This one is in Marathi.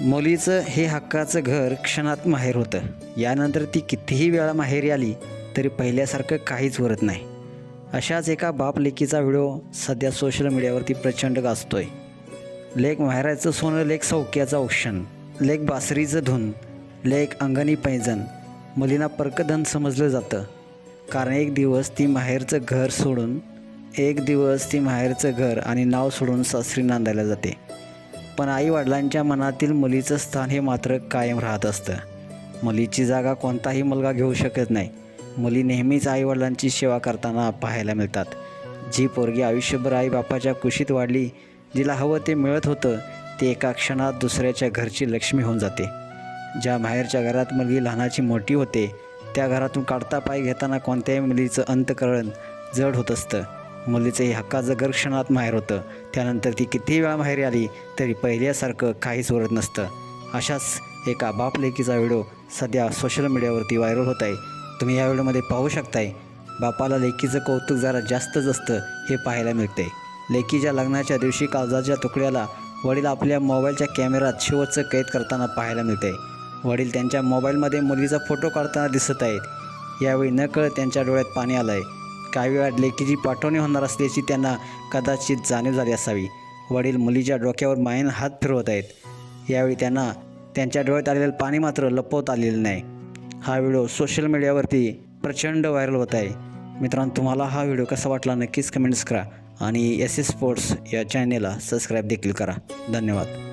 मुलीचं हे हक्काचं घर क्षणात माहेर होतं. यानंतर ती कितीही वेळा माहेरी आली तरी पहिल्यासारखं काहीच उरत नाही. अशाच एका बाप लेकीचा व्हिडिओ सध्या सोशल मीडियावरती प्रचंड गाजतोय. लेक माहेराचं सोनं लेक सौक्याचं औक्षण लेक बासरीचं धुन लेक अंगणी पैजन मुलींना परकधन समजलं जातं. कारण एक दिवस ती माहेरचं घर सोडून एक दिवस ती माहेरचं घर आणि नाव सोडून सासरी नांदायला जाते. पण आईवडिलांच्या मनातील मुलीचं स्थान हे मात्र कायम राहत असतं. मुलीची जागा कोणताही मुलगा घेऊ शकत नाही. मुली नेहमीच आईवडिलांची सेवा करताना पाहायला मिळतात. जी पोरगी आयुष्यभर आई बापाच्या कुशीत वाढली जिला हवं ते मिळत होतं ते एका क्षणात दुसऱ्याच्या घरची लक्ष्मी होऊन जाते. ज्या बाहेरच्या घरात मुलगी लहानाची मोठी होते त्या घरातून काढता पाय घेताना कोणत्याही मुलीचं अंतकरण जड होत असतं. मुलीचं हे हक्काचं घर क्षणात माहेर होतं. त्यानंतर ती कितीही वेळा माहेरी आली तरी पहिल्यासारखं काहीच उरत नसतं. अशाच एका बाप लेकीचा व्हिडिओ सध्या सोशल मीडियावरती व्हायरल होत आहे. तुम्ही या व्हिडिओमध्ये पाहू शकताय बापाला लेकीचं कौतुक जरा जास्तच असतं हे पाहायला मिळते लेकीच्या लग्नाच्या दिवशी काळजाच्या तुकड्याला वडील आपल्या मोबाईलच्या कॅमेरात शेवटचं कैद करताना पाहायला मिळते वडील त्यांच्या मोबाईलमध्ये मुलीचा फोटो काढताना दिसत आहेत. यावेळी नकळत त्यांच्या डोळ्यात पाणी आलं आहे काही की लेकीची पाठवणी होणार असल्याची त्यांना कदाचित जाणीव झाली असावी. वडील मुलीच्या डोक्यावर मायन हात फिरवत आहेत. यावेळी त्यांना त्यांच्या डोळ्यात आलेलं पाणी मात्र लपवता आलेलं नाही. हा व्हिडिओ सोशल मीडियावरती प्रचंड व्हायरल होत आहे. मित्रांनो तुम्हाला हा व्हिडिओ कसा वाटला नक्कीच कमेंट्स करा आणि एस एस स्पोर्ट्स या चॅनेलला सबस्क्राईब देखील करा. धन्यवाद.